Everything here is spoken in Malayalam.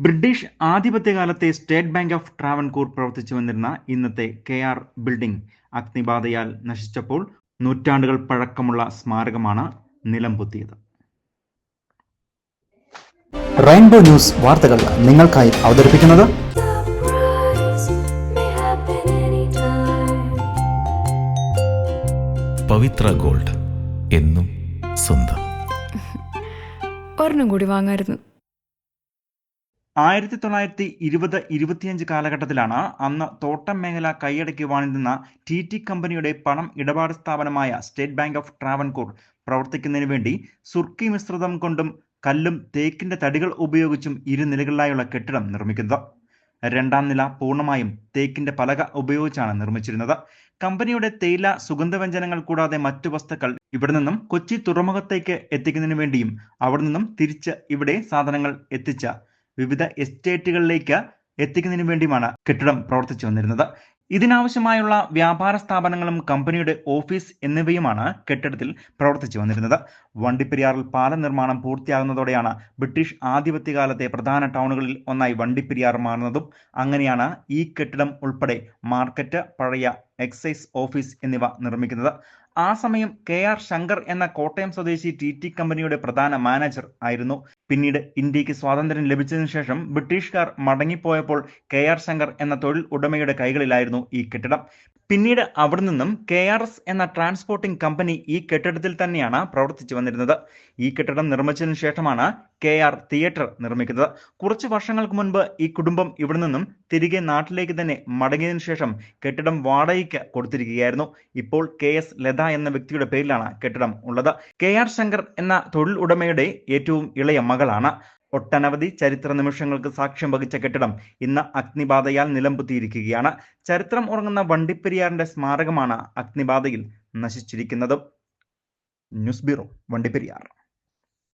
ബ്രിട്ടീഷ് ആധിപത്യകാലത്തെ സ്റ്റേറ്റ് ബാങ്ക് ഓഫ് ട്രാവൻകൂർ പ്രവർത്തിച്ചു വന്നിരുന്ന ഇന്നത്തെ കെ ആർ ബിൽഡിംഗ് അഗ്നിബാധയാൽ നശിച്ചപ്പോൾ നൂറ്റാണ്ടുകൾ പഴക്കമുള്ള സ്മാരകമാണ് നിലംപൊത്തിയത് റെയിൻബോ ന്യൂസ് വാർത്തകൾ നിങ്ങൾക്കായി അവതരിപ്പിക്കുന്നത്. പവിത്ര ഗോൾഡ് എന്നും സ്വന്തം ഒരെണ്ണം കൂടി വാങ്ങായിരുന്നു ആയിരത്തി തൊള്ളായിരത്തി ഇരുപത് ഇരുപത്തിയഞ്ച് കാലഘട്ടത്തിലാണ് അന്ന് തോട്ടം മേഖല കൈയടക്കി വാണിരുന്ന ടി ടി കമ്പനിയുടെ പണം ഇടപാട് സ്ഥാപനമായ സ്റ്റേറ്റ് ബാങ്ക് ഓഫ് ട്രാവൻകൂർ പ്രവർത്തിക്കുന്നതിന് വേണ്ടി സുർക്കി മിശ്രിതം കൊണ്ടും കല്ലും തേക്കിന്റെ തടികൾ ഉപയോഗിച്ചും ഇരുനിലകളിലായുള്ള കെട്ടിടം നിർമ്മിക്കുന്നത്. രണ്ടാം നില പൂർണമായും തേക്കിന്റെ പലക ഉപയോഗിച്ചാണ് നിർമ്മിച്ചിരുന്നത്. കമ്പനിയുടെ തേയില സുഗന്ധവ്യഞ്ജനങ്ങൾ കൂടാതെ മറ്റു വസ്തുക്കൾ ഇവിടെ നിന്നും കൊച്ചി തുറമുഖത്തേക്ക് എത്തിക്കുന്നതിന് വേണ്ടിയും അവിടെ നിന്നും തിരിച്ച് ഇവിടെ സാധനങ്ങൾ എത്തിച്ച വിവിധ എസ്റ്റേറ്റുകളിലേക്ക് എത്തിക്കുന്നതിനു വേണ്ടിയുമാണ് കെട്ടിടം പ്രവർത്തിച്ചു വന്നിരുന്നത്. ഇതിനാവശ്യമായുള്ള വ്യാപാര സ്ഥാപനങ്ങളും കമ്പനിയുടെ ഓഫീസ് എന്നിവയുമാണ് കെട്ടിടത്തിൽ പ്രവർത്തിച്ചു വന്നിരുന്നത്. വണ്ടിപ്പെരിയാറിൽ പാലം നിർമ്മാണം പൂർത്തിയാകുന്നതോടെയാണ് ബ്രിട്ടീഷ് ആധിപത്യകാലത്തെ പ്രധാന ടൗണുകളിൽ ഒന്നായി വണ്ടിപ്പെരിയാർ മാറുന്നതും. അങ്ങനെയാണ് ഈ കെട്ടിടം ഉൾപ്പെടെ മാർക്കറ്റ് പഴയ എക്സൈസ് ഓഫീസ് എന്നിവ നിർമ്മിക്കുന്നത്. ആ സമയം കെ ആർ ശങ്കർ എന്ന കോട്ടയം സ്വദേശി ടി ടി കമ്പനിയുടെ പ്രധാന മാനേജർ ആയിരുന്നു. പിന്നീട് ഇന്ത്യയ്ക്ക് സ്വാതന്ത്ര്യം ലഭിച്ചതിനു ശേഷം ബ്രിട്ടീഷുകാർ മടങ്ങിപ്പോയപ്പോൾ കെ ആർ ശങ്കർ എന്ന തൊഴിൽ ഉടമയുടെ കൈകളിലായിരുന്നു ഈ കെട്ടിടം. പിന്നീട് അവിടെ നിന്നും കെ ആർ എസ് എന്ന ട്രാൻസ്പോർട്ടിംഗ് കമ്പനി ഈ കെട്ടിടത്തിൽ തന്നെയാണ് പ്രവർത്തിച്ചു വന്നിരുന്നത്. ഈ കെട്ടിടം നിർമ്മിച്ചതിനു ശേഷമാണ് കെ ആർ തിയേറ്റർ നിർമ്മിക്കുന്നത്. കുറച്ച് വർഷങ്ങൾക്ക് മുൻപ് ഈ കുടുംബം ഇവിടെ നിന്നും തിരികെ നാട്ടിലേക്ക് തന്നെ മടങ്ങിയതിനു ശേഷം കെട്ടിടം വാടകയ്ക്ക് കൊടുത്തിരിക്കുകയായിരുന്നു. ഇപ്പോൾ കെ എസ് ലത എന്ന വ്യക്തിയുടെ പേരിലാണ് കെട്ടിടം ഉള്ളത്. കെ ആർ ശങ്കർ എന്ന തൊഴിൽ ഉടമയുടെ ഏറ്റവും ഇളയ മകളാണ്. ഒട്ടനവധി ചരിത്ര നിമിഷങ്ങൾക്ക് സാക്ഷ്യം വഹിച്ച കെട്ടിടം ഇന്ന് അഗ്നിബാധയാൽ നിലംപൊത്തിയിരിക്കുകയാണ്. ചരിത്രം ഉറങ്ങുന്ന വണ്ടിപ്പെരിയാറിന്റെ സ്മാരകമാണ് അഗ്നിബാധയിൽ നശിച്ചിരിക്കുന്നത്. News bureau Vandiperiyar.